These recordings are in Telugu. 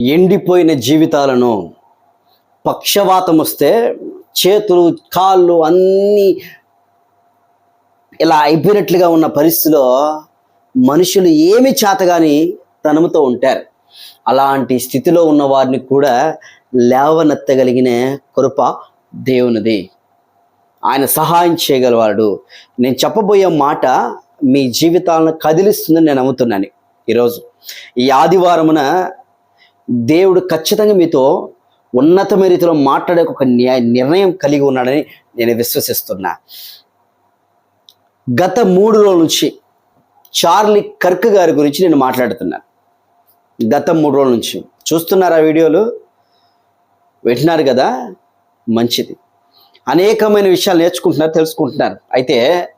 ఎండిపోయిన జీవితాలను పక్షవాతం వస్తే చేతులు కాళ్ళు అన్నీ ఇలా అయిపోయినట్లుగా ఉన్న పరిస్థితిలో మనుషులు ఏమి చేతగాని తనముతో ఉంటారు. అలాంటి స్థితిలో ఉన్న వారిని కూడా లేవనెత్తగలిగిన కృప దేవునిది. ఆయన సహాయం చేయగలవాడు. నేను చెప్పబోయే మాట మీ జీవితాలను కదిలిస్తుందని నేను నమ్ముతున్నాను. ఈరోజు ఈ ఆదివారమున దేవుడు ఖచ్చితంగా మీతో ఉన్నతమైన రీతిలో మాట్లాడే ఒక న్యాయ నిర్ణయం కలిగి ఉన్నాడని నేను విశ్వసిస్తున్నా. గత మూడు రోజుల నుంచి చార్లీ కర్క్ గారి గురించి నేను మాట్లాడుతున్నాను గత మూడు రోజుల నుంచి. చూస్తున్నారా వీడియోలు? వింటున్నారు కదా? మంచిది. అనేకమైన విషయాలు నేర్చుకుంటున్నారు తెలుసుకుంటున్నారు. అయితే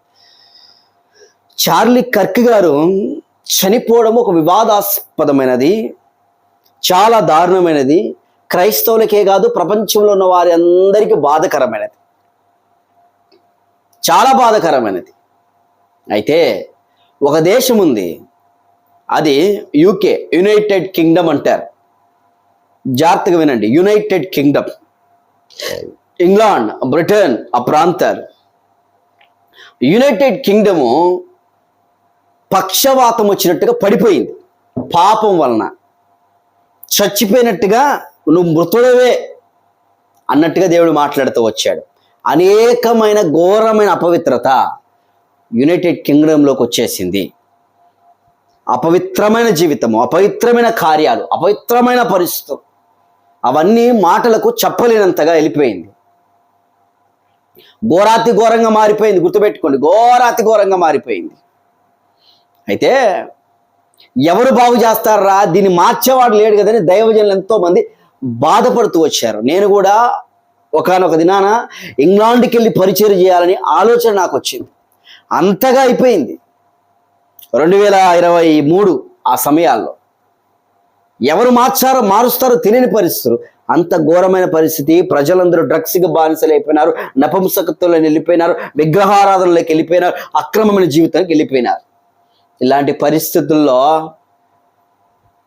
చార్లీ కర్క్ గారు చనిపోవడం ఒక వివాదాస్పదమైనది. చాలా దారుణమైనది. క్రైస్తవులకే కాదు ప్రపంచంలో ఉన్న వారి అందరికీ బాధకరమైనది. చాలా బాధకరమైనది. అయితే ఒక దేశం ఉంది. అది యూకే యునైటెడ్ కింగ్డమ్ అంటారు. జాగ్రత్తగా వినండి యునైటెడ్ కింగ్డమ్. ఇంగ్లాండ్ బ్రిటన్ ఆ ప్రాంతాలు. యునైటెడ్ కింగ్డము పక్షవాతం వచ్చినట్టుగా పడిపోయింది. పాపం వలన. చచ్చిపోయినట్టుగా నువ్వు మృతుడవే అన్నట్టుగా దేవుడు మాట్లాడుతూ వచ్చాడు. అనేకమైన ఘోరమైన అపవిత్రత యునైటెడ్ కింగ్డంలోకి వచ్చేసింది. అపవిత్రమైన జీవితము అపవిత్రమైన కార్యాలు అపవిత్రమైన పరిస్థితులు అవన్నీ మాటలకు చెప్పలేనంతగా వెళ్ళిపోయింది. ఘోరాతి ఘోరంగా మారిపోయింది గుర్తుపెట్టుకోండి ఘోరాతి ఘోరంగా మారిపోయింది. అయితే ఎవరు బాగు చేస్తారా? దీన్ని మార్చేవాడు లేడు కదని దైవజనులు ఎంతో మంది బాధపడుతూ వచ్చారు. నేను కూడా ఒకనొక దినాన ఇంగ్లాండ్కి వెళ్ళి పరిచయం చేయాలని ఆలోచన నాకు వచ్చింది. అంతగా అయిపోయింది. రెండు వేల ఇరవై మూడు ఆ సమయాల్లో ఎవరు మార్చారో మారుస్తారో తెలియని పరిస్థితులు. అంత ఘోరమైన పరిస్థితి. ప్రజలందరూ డ్రగ్స్కి బానిసలు అయిపోయినారు నపంసకత్వంలోకి వెళ్ళిపోయినారు విగ్రహారాధనలోకి వెళ్ళిపోయినారు. అక్రమమైన జీవితానికి వెళ్ళిపోయినారు. ఇలాంటి పరిస్థితుల్లో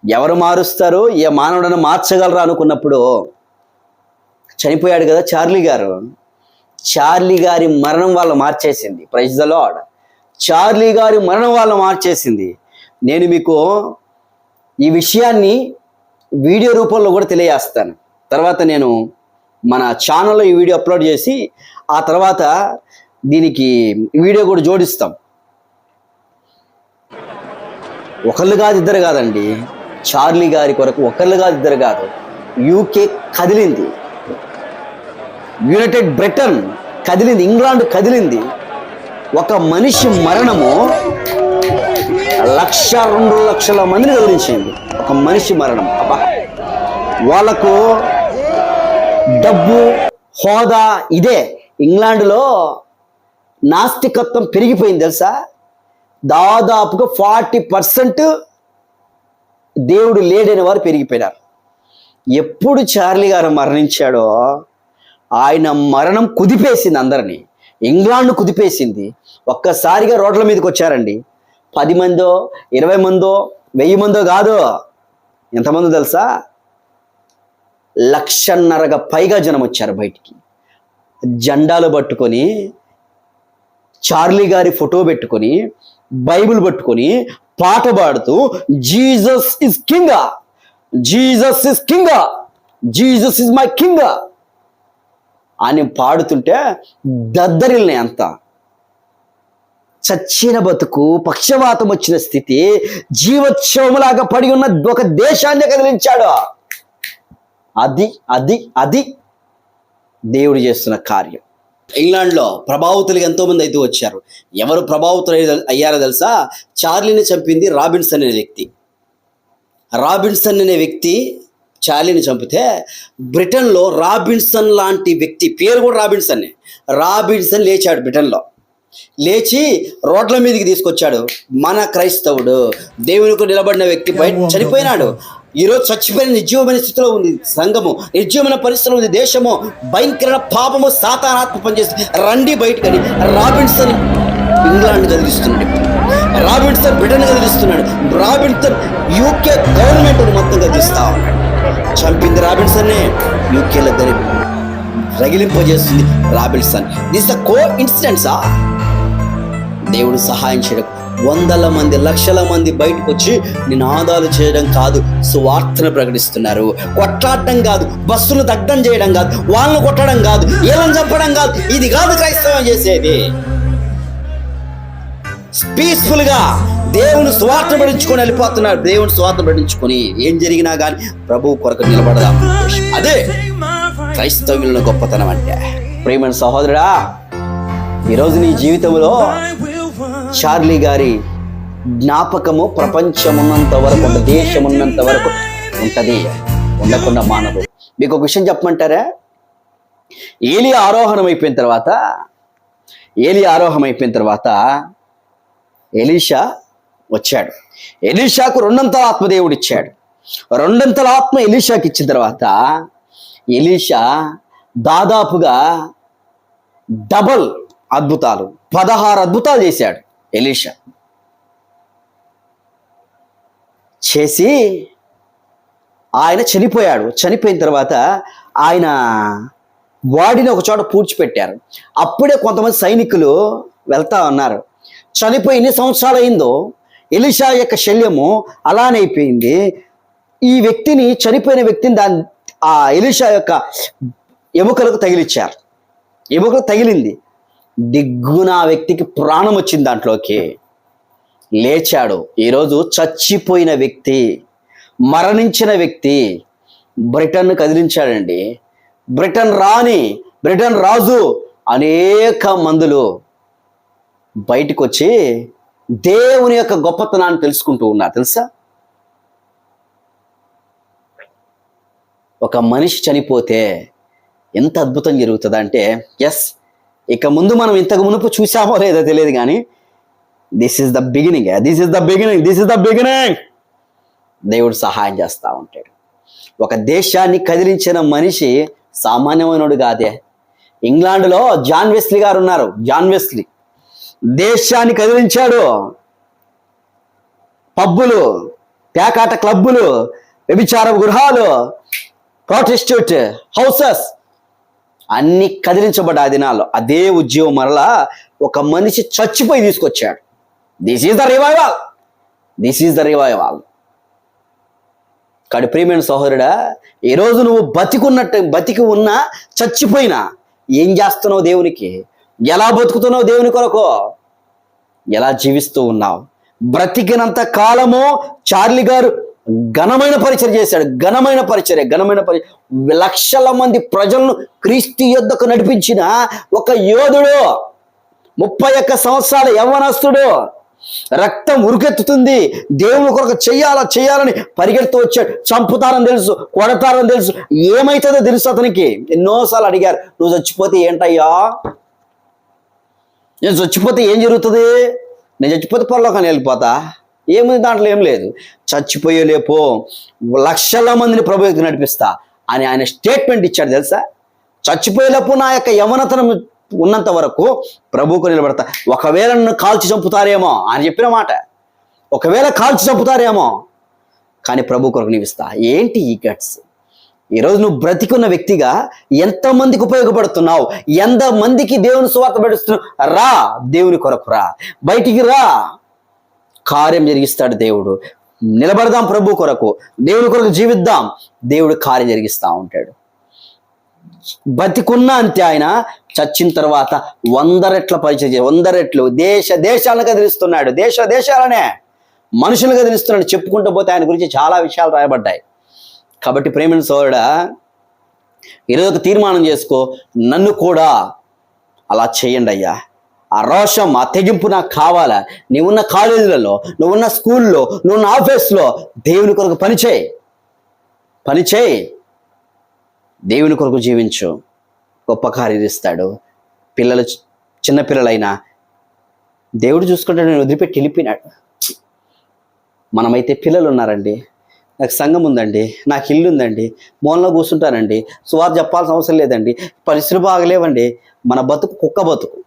ఎవరు మారుస్తారు? ఏ మానవుడను మార్చగలరా అనుకున్నప్పుడు? చనిపోయాడు కదా చార్లీ గారు. చార్లీ గారి మరణం వాళ్ళు మార్చేసింది. ప్రైజ్ ద లాడ్ చార్లీ గారి మరణం వాళ్ళు మార్చేసింది. నేను మీకు ఈ విషయాన్ని వీడియో రూపంలో కూడా తెలియజేస్తాను. తర్వాత నేను మన ఛానల్లో ఈ వీడియో అప్లోడ్ చేసి ఆ తర్వాత దీనికి వీడియో కూడా జోడిస్తాం. ఒకళ్ళు కాదు ఇద్దరు కాదండి. చార్లీ గారి కొరకు ఒకళ్ళు కాదు ఇద్దరు కాదు. యూకే కదిలింది. యునైటెడ్ బ్రిటన్ కదిలింది. ఇంగ్లాండ్ కదిలింది. ఒక మనిషి మరణము లక్ష రెండు లక్షల మందిని కదిలించింది. ఒక మనిషి మరణం. అబ్బా! వాళ్ళకు డబ్బు హోదా ఇదే. ఇంగ్లాండ్లో నాస్తికత్వం పెరిగిపోయింది తెలుసా? దాదాపుగా ఫార్టీ పర్సెంట్ దేవుడు లేడైన వారు పెరిగిపోయినారు. ఎప్పుడు చార్లీ గారు మరణించాడో ఆయన మరణం కుదిపేసింది అందరినీ. ఇంగ్లాండ్ కుదిపేసింది. ఒక్కసారిగా రోడ్ల మీదకి వచ్చారండి. పది మందో ఇరవై మందో వెయ్యి మందో కాదు. ఎంతమందో తెలుసా? లక్షన్నరగా పైగా జనం వచ్చారు బయటికి. జెండాలు పట్టుకొని చార్లీ గారి ఫోటో పెట్టుకొని బైబిల్ పట్టుకొని పాట పాడుతూ Jesus is king Jesus is king Jesus is my king అని పాడుతుంటే దద్దరిల్ని అంత. చచ్చిన బతుకు పక్షవాతం వచ్చిన స్థితి జీవోత్సవములాగా పడి ఉన్న ఒక దేశాన్ని కదిలించాడు. అది అది అది దేవుడు చేస్తున్న కార్యం. ఇంగ్లాండ్లో ప్రభావితులుగా ఎంతో మంది అయితే వచ్చారు. ఎవరు ప్రభావితులు అయ్య- అయ్యారో తెలుసా? చార్లీని చంపింది రాబిన్సన్ అనే వ్యక్తి. రాబిన్సన్ అనే వ్యక్తి చార్లీని చంపితే బ్రిటన్లో రాబిన్సన్ లాంటి వ్యక్తి పేరు కూడా రాబిన్సన్ రాబిన్సన్ లేచాడు బ్రిటన్లో. లేచి రోడ్ల మీదకి తీసుకొచ్చాడు. మన క్రైస్తవుడు దేవునికి నిలబడిన వ్యక్తి బయట చనిపోయినాడు. ఈరోజు చచ్చిపోయిన నిర్జీవమైన స్థితిలో ఉంది సంఘము. నిర్జీవమైన పరిస్థితిలో ఉంది దేశము. భయంకర పాపము సాతానాత్మ పనిచేస్తుంది. రండి బయటకని. రాబిన్సన్ ఇంగ్లాండ్ కదిలిస్తున్నాడు. రాబిన్సన్ బ్రిటన్ కదిలిస్తున్నాడు. రాబిన్సన్ యూకే గవర్నమెంట్ మొత్తం కదిలిస్తా ఉన్నాడు. రాబిన్సన్నే. యూకేలో గరి రగిలింపజేస్తుంది రాబిన్సన్. దిస్ ద కో ఇన్సిడెంట్సా దేవుడు సహాయం చేయడం వందల మంది లక్షల మంది బయటకు వచ్చి నినాదాలు చేయడం కాదు సువార్తను ప్రకటిస్తున్నారు. కొట్లాడటం కాదు బస్సులు దగ్ధం చేయడం కాదు వాళ్ళని కొట్టడం కాదు ఏలం చంపడం కాదు ఇది కాదు క్రైస్తవం చేసేది. పీస్ఫుల్గా దేవుని స్వార్థ పడించుకొని వెళ్ళిపోతున్నారు. దేవుని స్వార్థ పడించుకొని ఏం జరిగినా కానీ ప్రభు కొరకు నిలబడదాం. అదే క్రైస్తవుల గొప్పతనం అంటే. ప్రేమ సహోదరుడా ఈరోజు నీ జీవితంలో చార్లీ గారి జ్ఞాపకము ప్రపంచమున్నంత వరకు దేశమున్నంత వరకు ఉంటది ఉండకుండా మానదు. మీకు ఒక విషయం చెప్పమంటారా? ఏలి ఆరోహణం అయిపోయిన తర్వాత ఏలి ఆరోహణం అయిపోయిన తర్వాత ఎలీషా వచ్చాడు. ఎలీషాకు రెండంతల ఆత్మదేవుడు ఇచ్చాడు. రెండంతల ఆత్మ ఎలీషాకి ఇచ్చిన తర్వాత ఎలీషా దాదాపుగా డబల్ అద్భుతాలు పదహారు అద్భుతాలు చేశాడు. ఎలీషా. చేసి ఆయన చనిపోయాడు. చనిపోయిన తర్వాత ఆయన వాడిని ఒక చోట పూడ్చిపెట్టారు. అప్పుడే కొంతమంది సైనికులు వెళ్తా ఉన్నారు. చనిపోయి ఎన్ని సంవత్సరాలు అయిందో ఎలిషా యొక్క శల్యము అలానే అయిపోయింది. ఈ వ్యక్తిని చనిపోయిన వ్యక్తిని దాని ఆ ఎలిషా యొక్క ఎముకలకు తగిలిచ్చారు. ఎముకలకు తగిలింది. దిగ్గున ఆ వ్యక్తికి ప్రాణం వచ్చింది దాంట్లోకి. లేచాడు. ఈరోజు చచ్చిపోయిన వ్యక్తి మరణించిన వ్యక్తి బ్రిటన్ కదిలించాడండి. బ్రిటన్ రాణి బ్రిటన్ రాజు అనేక మందులు బయటకు వచ్చి దేవుని యొక్క గొప్పతనాన్ని తెలుసుకుంటూ ఉన్నారు. తెలుసా? ఒక మనిషి చనిపోతే ఎంత అద్భుతం జరుగుతుందంటే ఎస్ ఇక ముందు మనం ఇంతకు మునుపు చూసామో లేదో తెలియదు కానీ this is the beginning this is the beginning this is the beginning దేవుడు సహాయం చేస్తూ ఉంటాడు. ఒక దేశాన్ని కదిలించిన మనిషి సామాన్యమైనడు కాదే. ఇంగ్లాండ్లో జాన్ వెస్లీ గారు ఉన్నారు జాన్ వెస్లీ. దేశాన్ని కదిలించాడు. పబ్బులు పేకాట క్లబ్బులు వ్యభిచార గృహాలు ప్రాటిస్ట్యూట్ హౌసెస్ అన్ని కదిలించబడ్డ ఆ దినాల్లో అదే ఉద్యోగం మరలా ఒక మనిషి చచ్చిపోయి తీసుకొచ్చాడు. This is the revival this is the revival కాడి ప్రియమైన సహోదరుడా ఈరోజు నువ్వు బతికున్నట్టు బతికి ఉన్నా చచ్చిపోయినా ఏం చేస్తున్నావు దేవునికి? ఎలా బతుకుతున్నావు దేవుని కొరకు? ఎలా జీవిస్తూ ఉన్నావు? బ్రతికినంత కాలము చార్లీ గారు ఘనమైన పరిచయం చేశాడు. ఘనమైన పరిచర్య ఘనమైన పరి లక్షల మంది ప్రజలను క్రీస్తు యుద్ధకు నడిపించిన ఒక యోధుడు ముప్పై ఒక్క సంవత్సరాల యవ్వనస్తుడు. రక్తం ఉరికెత్తుతుంది. దేవుని కొరకు చెయ్యాలా చెయ్యాలని పరిగెడుతూ వచ్చాడు. చంపుతారని తెలుసు కొడతారని తెలుసు. ఏమైతుందో తెలుసు అతనికి? ఎన్నోసార్లు అడిగారు నువ్వు చచ్చిపోతే ఏంటయ్యా? నేను చచ్చిపోతే ఏం జరుగుతుంది? నేను చచ్చిపోతే పొరలోకాన్ని వెళ్ళిపోతా? ఏముంది దాంట్లో ఏం లేదు. చచ్చిపోయేలేపో లక్షల మందిని ప్రభుత్వం నడిపిస్తా అని ఆయన స్టేట్మెంట్ ఇచ్చాడు తెలుసా? చచ్చిపోయేలోపు నా యొక్క యవనతనం ఉన్నంత వరకు ప్రభువుకు నిలబడతా. ఒకవేళ నన్ను కాల్చి చంపుతారేమో అని చెప్పిన మాట. ఒకవేళ కాల్చి చంపుతారేమో కానీ ప్రభు కొరకు నీవిస్తా ఏంటి ఈ గట్స్? ఈరోజు నువ్వు బ్రతికున్న వ్యక్తిగా ఎంతమందికి ఉపయోగపడుతున్నావు? ఎంతమందికి దేవుని స్వార్థ పడుస్తున్నావు రా దేవుని కొరకు రా. బయటికి రా. కార్యం జరిగిస్తాడు దేవుడు. నిలబడదాం ప్రభు కొరకు. దేవుని కొరకు జీవిద్దాం. దేవుడు కార్యం జరిగిస్తా ఉంటాడు. బతికున్న అంతే ఆయన. చచ్చిన తర్వాత వంద రెట్ల పరిచయం చే- వంద రెట్లు దేశ దేశాలను కదిలిస్తున్నాడు. దేశ దేశాలనే మనుషులు కదిలిస్తున్నాడు. చెప్పుకుంటూ పోతే ఆయన గురించి చాలా విషయాలు రాయబడ్డాయి. కాబట్టి ప్రేమిన సోదరుడా ఈరోజు ఒక తీర్మానం చేసుకో. నన్ను కూడా అలా చేయండి అయ్యా. ఆ రోషం ఆ తెగింపు నాకు కావాలా? నువ్వున్న కాలేజీలలో నువ్వున్న స్కూల్లో నువ్వున్న ఆఫీస్లో దేవుని కొరకు పనిచేయి పనిచేయి దేవుని కొరకు జీవించు. గొప్ప కార్యదిస్తాడు పిల్లలు చిన్నపిల్లలైనా దేవుడు చూసుకుంటాడు నేను వదిలిపెట్టి వెళ్ళిపోయినాడు. మనమైతే పిల్లలు ఉన్నారండి. నాకు సంఘం ఉందండి. నాకు ఇల్లు ఉందండి. మూలలో కూర్చుంటానండి. సువార్ చెప్పాల్సిన అవసరం లేదండి. పరిస్థితులు బాగలేవండి. మన బతుకు కుక్క బతుకు.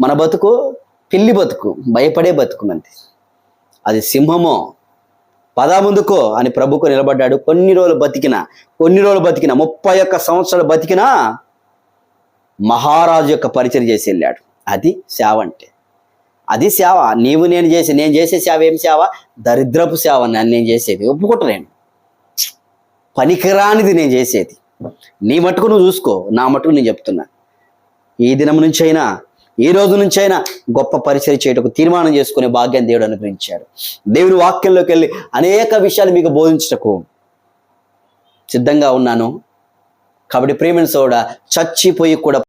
మన బతుకు పిల్లి బతుకు భయపడే బతుకు మంది అది సింహమో పదా ముందుకో అని ప్రభుకు నిలబడ్డాడు. కొన్ని రోజులు బతికిన కొన్ని రోజులు బతికిన ముప్పై ఒక్క సంవత్సరాలు బతికిన మహారాజు యొక్క పరిచయం చేసి వెళ్ళాడు. అది సేవ అంటే. అది సేవ నీవు నేను చేసే నేను చేసే సేవ ఏం సేవ దరిద్రపు సేవ నన్ను నేను చేసేది. ఒప్పుకుంటలేను పనికిరానిది నేను చేసేది. నీ మటుకు నువ్వు చూసుకో. నా మటుకు నేను చెప్తున్నా. ఈ దినం నుంచి అయినా ఈ రోజు నుంచి అయినా గొప్ప పరిచయం చేయటకు తీర్మానం చేసుకునే భాగ్యం దేవుడు అనుగ్రహించాడు. దేవుని వాక్యంలోకి వెళ్ళి అనేక విషయాలు మీకు బోధించటకు సిద్ధంగా ఉన్నాను. కాబట్టి ప్రేమిన సోడ చచ్చిపోయి కూడా